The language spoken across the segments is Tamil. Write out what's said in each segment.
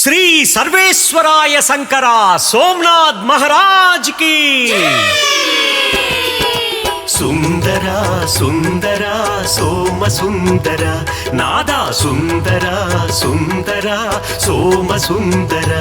శ్రీ సర్వేశ్వరాయ శంకర సోమనాథ్ మహారాజ్కి. సుందర సుందర సోమ సుందర నాదా సుందర సుందర సోమ సుందర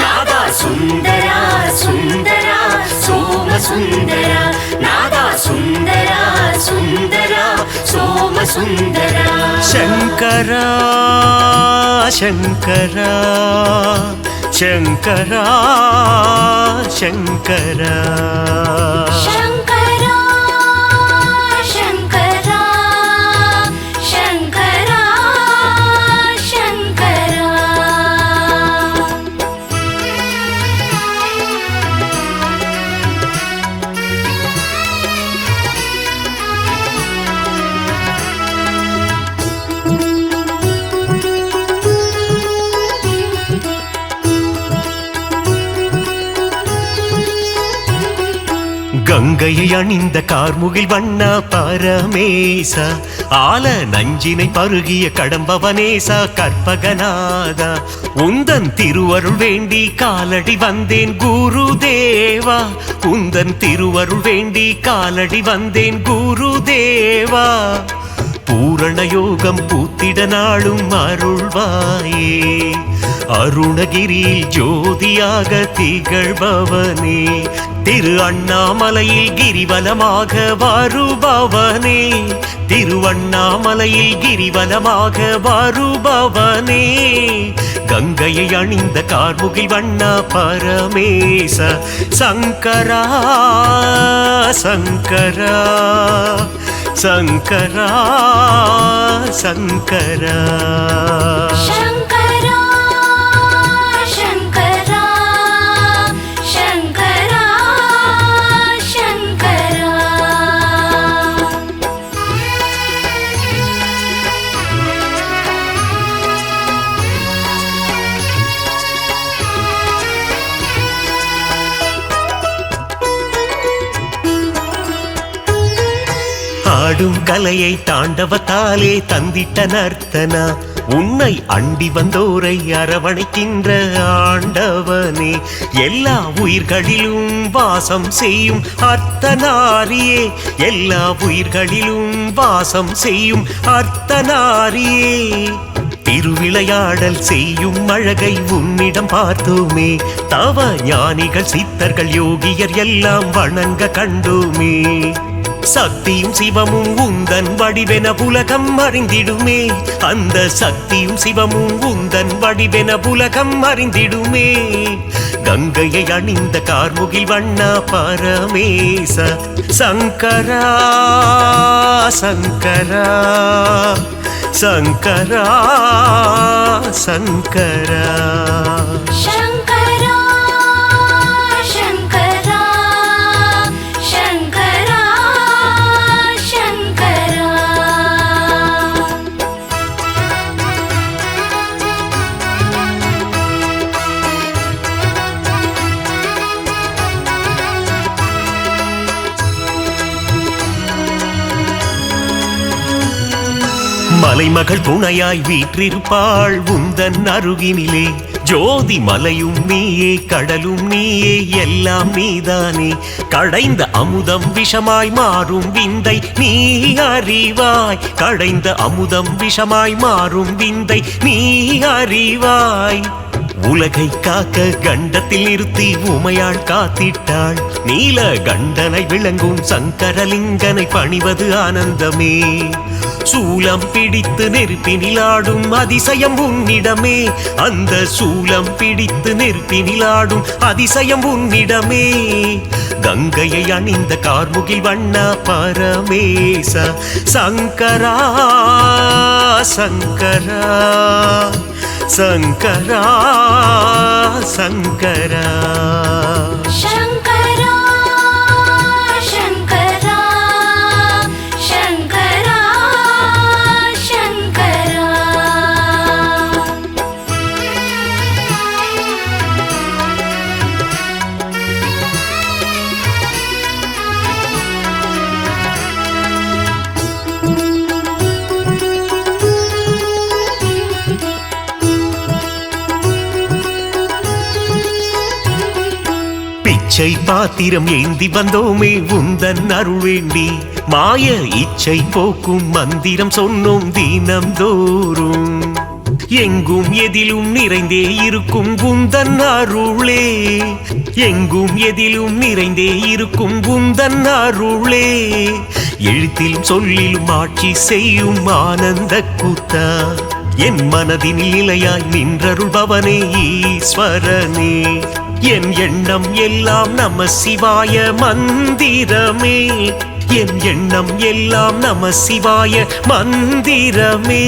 నాదా సుందర సుందర సోమ సుందర. సుందర. శంకర శంకర శంకర శంకర. శంకర. శంకర கங்கையை அணிந்த கார்முகில் வண்ணா பரமேசா ஆல நஞ்சினை பருகிய கடம்பவனேசா கற்பகநாதா. உந்தன் திருவருள் வேண்டி காலடி வந்தேன் குரு தேவா உந்தன் திருவருள் வேண்டி காலடி வந்தேன் குரு தேவா பூரண யோகம் பூத்திட நாளும் அருள்வாயே. அருணகிரியில் ஜோதியாக திகழ்பவனே. திரு அண்ணாமலையில் கிரிவலமாக வருபவனே. திருவண்ணாமலையில் கிரிவலமாக வருபவனே. கங்கையை அணிந்த கார்முகில் வண்ணா பரமேச சங்கரா சங்கரா சங்கரா சங்கரா. ஆடும் கலையை தாண்டவத்தாலே தந்திட்ட நர்த்தனா. உன்னை அண்டி வந்தோரை அரவணைக்கின்ற ஆண்டவனே. எல்லா உயிர்களிலும் வாசம் செய்யும் அர்த்தநாரியே. எல்லா உயிர்களிலும் வாசம் செய்யும் அர்த்தநாரியே. திருவிளையாடல் செய்யும் அழகை உன்னிடம் பார்த்தோமே. தவ ஞானிகள் சித்தர்கள் யோகியர் எல்லாம் வணங்க கண்டோமே. சக்தியும் சிவமும் உந்தன் வடிவென புலகம் அறிந்திடுமே. அந்த சக்தியும் சிவமும் உந்தன் வடிவென புலகம் அறிந்திடுமே. கங்கையை அணிந்த கார்முகில் வண்ணா பரமேச. சங்கரா சங்கரா சங்கரா. சங்கரா. மலைமகள் துணையாய் வீற்றிருப்பாள் உந்தன் அருகினிலே. ஜோதி மலையும் நீயே கடலும் நீயே எல்லாம் நீதானே. கடைந்த அமுதம் விஷமாய் மாறும் விந்தை நீ அறிவாய். கடைந்த அமுதம் விஷமாய் மாறும் விந்தை நீ அறிவாய். உலகை காக்க கண்டத்தில் நிறுத்தி உமையாள் காத்திட்டாள். நீல கண்டனை விளங்கும் சங்கரலிங்கனை பணிவது ஆனந்தமே. சூலம் பிடித்து நெருப்பினிலாடும் அதிசயம் உன்னிடமே. அந்த சூலம் பிடித்து நெருப்பினிலாடும் அதிசயம் உன்னிடமே. கங்கையை அணிந்த கார்முகில் வண்ணா பரமேச. சங்கரா சங்கரா. శంకరా శంకరా. இச்சை பாத்திரம் ஏந்தி வந்தோமே உந்தன் அருள் வேண்டி மாய இச்சை போக்கும் மந்திரம் சொன்னோம் தினம் தோறும் எங்கும் எதிலும் நிறைந்தே இருக்கும் குந்தன் அருளே. எங்கும் எதிலும் நிறைந்தே இருக்கும் குந்தன் அருளே. எழுத்திலும் சொல்லிலும் ஆட்சி செய்யும் ஆனந்த கூத்தா. என் மனதின் நிலையாய் நின்றருள்பவனே ஈஸ்வரனே. என் எண்ணம் எல்லாம் நம சிவாய மந்திரமே. என் எண்ணம் எல்லாம் நம சிவாய மந்திரமே.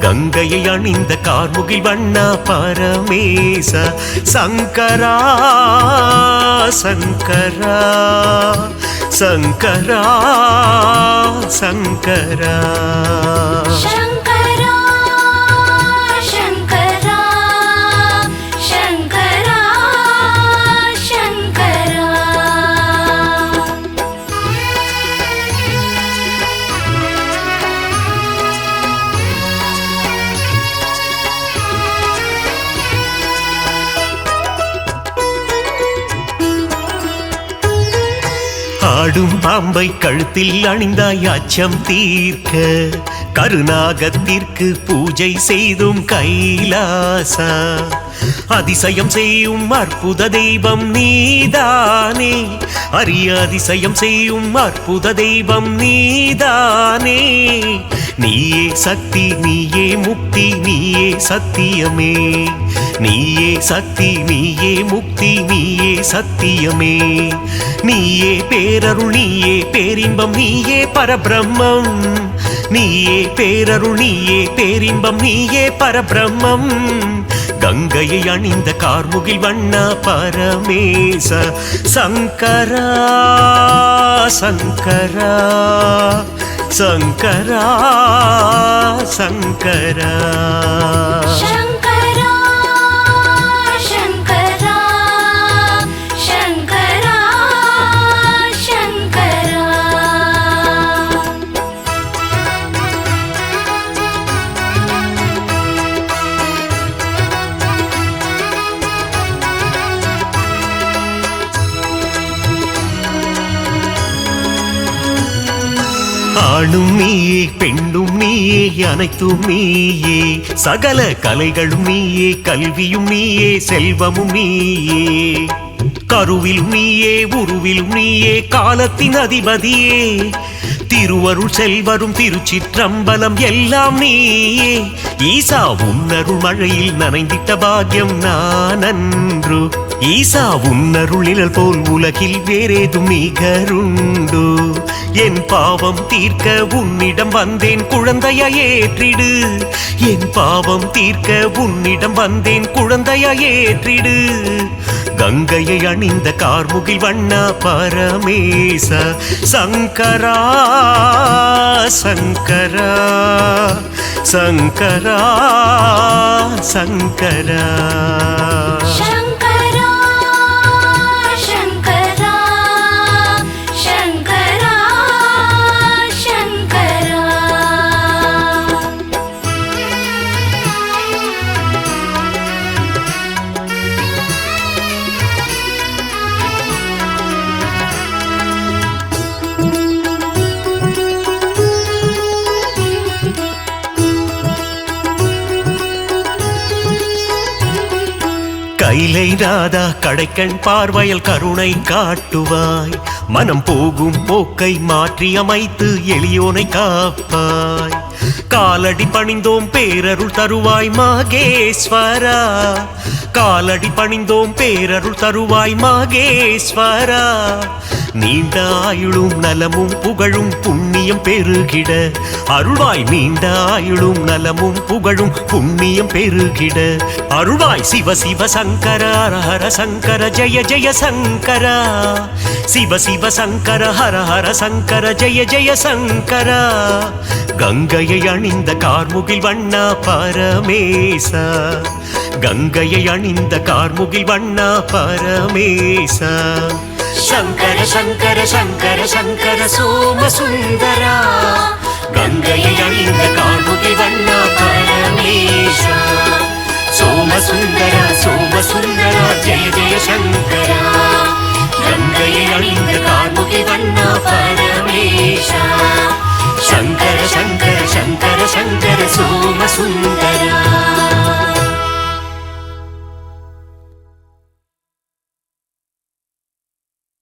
கங்கையை அணிந்த கார்முகில் வண்ணா பரமேச சங்கரா சங்கரா சங்கரா சங்கரா. ஆடும் பாம்பை கழுத்தில் அணிந்தாய் அச்சம் தீர்க்க. கருணாகத்திற்கு பூஜை செய்தும் கைலாசா. அதிசயம் செய்யும் அற்புத தெய்வம் நீதானே. அரிய அதிசயம் செய்யும் அற்புத தெய்வம் நீதானே. நீயே சக்தி நீயே முக்தி நீயே சத்தியமே. நீயே சக்தி நீயே முக்தி நீயே சத்தியமே. நீயே பேரருள் நீயே பேரின்பம் நீயே பரபிரம்மம். நீயே பேரருள் நீயே பேரின்பம் நீயே பரபிரம்மம். கங்கையை அணிந்த கார்முகில் வண்ணா பரமேச சங்கரா சங்கரா. சங்கரா சங்கரா ஆணும் நீயே பெண்ணும் நீயே அனைத்தும் நீயே. சகல கலைகளும் நீயே கல்வியும் நீயே செல்வமும் நீயே. கருவிலும் நீயே உருவிலும் நீயே காலத்தின் அதிபதியே. திருவருள் செல்வரும் திருச்சிற்றம்பலம் எல்லாம் நீயே. ஈசா உன்னருள் மழையில் நனைந்திட்ட பாக்கியம் நான் அன்று ஈசா உன்னருள் நிழல் போல் உலகில் வேறேதும் நிகருண்டு. என் பாவம் தீர்க்க உன்னிடம் வந்தேன் குழந்தைய ஏற்றிடு. என் பாவம் தீர்க்க உன்னிடம் வந்தேன் குழந்தைய ஏற்றிடு. கங்கையை அணிந்த கார்முகில் வண்ணா பரமேச. சங்கரா சங்கரா சங்கரா சங்கரா. கைலை ராதா கடைக்கண் பார்வையில் கருணை காட்டுவாய். மனம் போகும் போக்கை மாற்றி அமைத்து எளியோனை காப்பாய். காலடி பணிந்தோம் பேரருள் தருவாய் மகேஸ்வரா. காலடி பணிந்தோம் பேரருள் தருவாய் மகேஸ்வரா. நீண்ட ஆயுளும் நலமும் புகழும் புண்ணியம் பெருகிட. அருள்வாய் நீண்ட ஆயுளும் நலமும் புகழும் புண்ணியம் பெருகிட. அருள்வாய் சிவ சிவ சங்கர ஹர ஹர சங்கர ஜெய ஜெய சங்கரா. சிவ சிவ சங்கர ஹர ஹர சங்கர ஜெய ஜெய சங்கரா. கங்கையை அணிந்த கார்முகில் வண்ணா பரமேசா. கங்கையை அணிந்த கார்முகில் வண்ணா பரமேசா. சங்கர சங்கர சங்கர சங்கர சோம சுந்தரா. கங்கையை அணிந்த கார்முகில் வண்ணா பரமேசா. சோம சுந்தரா